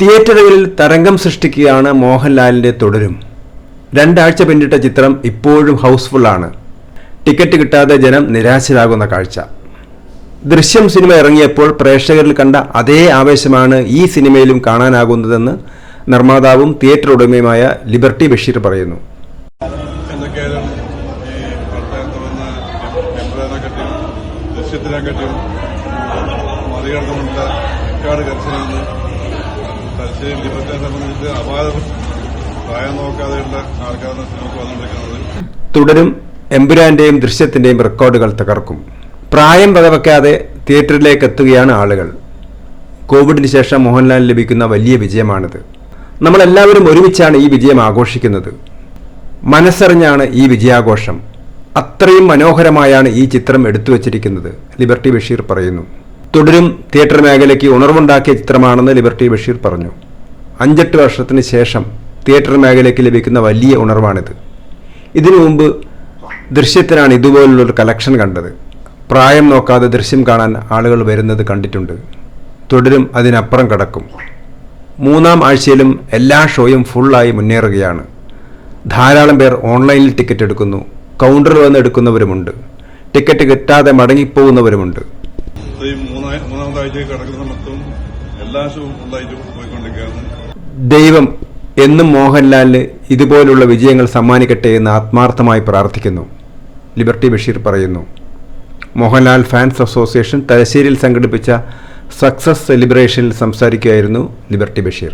തിയേറ്ററുകളിൽ തരംഗം സൃഷ്ടിക്കുകയാണ് മോഹൻലാലിന്റെ തുടരും. രണ്ടാഴ്ച പിന്നിട്ട ചിത്രം ഇപ്പോഴും ഹൗസ്ഫുള്ളാണ് ടിക്കറ്റ് കിട്ടാതെ ജനം നിരാശരാകുന്ന കാഴ്ച. ദൃശ്യം സിനിമ ഇറങ്ങിയപ്പോൾ പ്രേക്ഷകരിൽ കണ്ട അതേ ആവേശമാണ് ഈ സിനിമയിലും കാണാനാകുന്നതെന്ന് നിർമ്മാതാവും തിയേറ്റർ ഉടമയുമായ ലിബർട്ടി ബഷീർ പറയുന്നു. ദൃശ്യത്തിനെക്കാട്ടിയും മറികടന്നുകൊണ്ട് എക്കാട് കരച്ചിലാണ് തലശ്ശേരി ലിബർട്ടിനെ സംബന്ധിച്ച് അപാര പ്രായം നോക്കാതെയുള്ള ആൾക്കാരാണ് സിനിമക്ക് വന്നുകൊണ്ടിരിക്കുന്നത്. തുടരും എമ്പുരാന്റെയും ദൃശ്യത്തിന്റെയും റെക്കോർഡുകൾ തകർക്കും. പ്രായം വകവെക്കാതെ തിയേറ്ററിലേക്ക് എത്തുകയാണ് ആളുകൾ. കോവിഡിന് ശേഷം മോഹൻലാലിന് ലഭിക്കുന്ന വലിയ വിജയമാണിത്. നമ്മളെല്ലാവരും ഒരുമിച്ചാണ് ഈ വിജയം ആഘോഷിക്കുന്നത്. മനസ്സറിഞ്ഞാണ് ഈ വിജയാഘോഷം. അത്രയും മനോഹരമായാണ് ഈ ചിത്രം എടുത്തു വച്ചിരിക്കുന്നത് ലിബർട്ടി ബഷീർ പറയുന്നു. തുടരും തിയേറ്റർ മേഖലയ്ക്ക് ഉണർവുണ്ടാക്കിയ ചിത്രമാണെന്ന് ലിബർട്ടി ബഷീർ പറഞ്ഞു. അഞ്ചെട്ട് വർഷത്തിന് ശേഷം തിയേറ്റർ മേഖലയ്ക്ക് ലഭിക്കുന്ന വലിയ ഉണർവാണിത്. ഇതിനു മുമ്പ് ദൃശ്യത്തിനാണ് ഇതുപോലുള്ളൊരു കളക്ഷൻ കണ്ടത്. പ്രായം നോക്കാതെ ദൃശ്യം കാണാൻ ആളുകൾ വരുന്നത് കണ്ടിട്ടുണ്ട്. തുടരും അതിനപ്പുറം കടക്കും. മൂന്നാം ആഴ്ചയിലും എല്ലാ ഷോയും ഫുള്ളായി മുന്നേറുകയാണ്. ധാരാളം പേർ ഓൺലൈനിൽ ടിക്കറ്റ് എടുക്കുന്നു. കൗണ്ടറിൽ വന്ന് എടുക്കുന്നവരുമുണ്ട്. ടിക്കറ്റ് കിട്ടാതെ മടങ്ങിപ്പോകുന്നവരുമുണ്ട്. മൂന്നാമത്തെ ആഴ്ച കിടക്കുന്ന എല്ലാ ഷോയും ഫുള്ളായിട്ട് പോയിക്കൊണ്ടിരിക്കുകയാണ്. ദൈവം എന്നും മോഹൻലാലിന് ഇതുപോലുള്ള വിജയങ്ങൾ സമ്മാനിക്കട്ടെ എന്ന് ആത്മാർത്ഥമായി പ്രാർത്ഥിക്കുന്നു. ലിബർട്ടി ബഷീർ പറയുന്നു മോഹൻലാൽ ഫാൻസ് അസോസിയേഷൻ തലശ്ശേരിയിൽ സംഘടിപ്പിച്ച സക്സസ് സെലിബ്രേഷനിൽ സംസാരിക്കുകയായിരുന്നു ലിബർട്ടി ബഷീർ.